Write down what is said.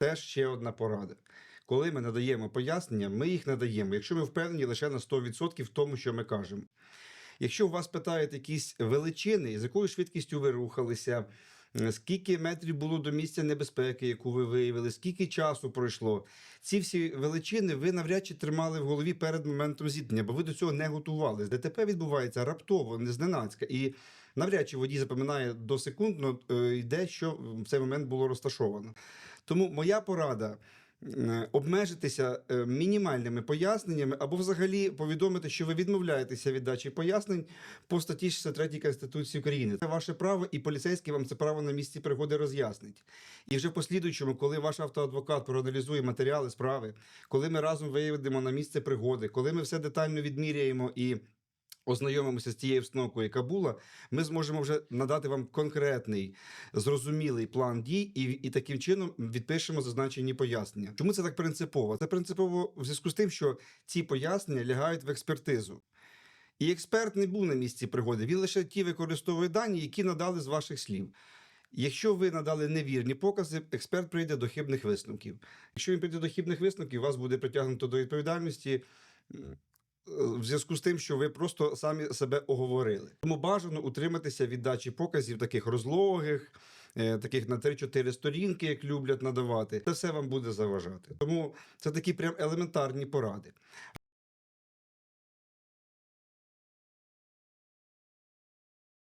Теж ще одна порада. Коли ми надаємо пояснення, ми їх надаємо, якщо ми впевнені лише на 100% в тому, що ми кажемо. Якщо у вас питають якісь величини, з якою швидкістю ви рухалися, скільки метрів було до місця небезпеки, яку ви виявили, скільки часу пройшло, ці всі величини ви навряд чи тримали в голові перед моментом зіткнення, бо ви до цього не готувалися. ДТП відбувається раптово, не зненацька. І навряд чи водій запам'ятає досекундно е, йде, що в цей момент було розташовано. Тому моя порада. Е, Обмежитися е, мінімальними поясненнями або взагалі повідомити, що ви відмовляєтеся від дачі пояснень по статті 63 Конституції України. Це ваше право, і поліцейський вам це право на місці пригоди роз'яснить. І вже в послідуючому, коли ваш автоадвокат проаналізує матеріали справи, коли ми разом виявимо на місце пригоди, коли ми все детально відміряємо і. Ознайомимося з тією встановкою, яка була, ми зможемо вже надати вам конкретний, зрозумілий план дій, і, і таким чином відпишемо зазначені пояснення. Чому це так принципово? Це принципово в зв'язку з тим, що ці пояснення лягають в експертизу. І експерт не був на місці пригоди, він лише ті використовує дані, які надали з ваших слів. Якщо ви надали невірні покази, експерт прийде до хибних висновків. Якщо він прийде до хибних висновків, вас буде притягнуто до відповідальності в зв'язку з тим, що ви просто самі себе оговорили. Тому бажано утриматися від дачі показів таких розлогих, е, таких на 3-4 сторінки, як люблять надавати. Це все вам буде заважати. Тому це такі прям елементарні поради.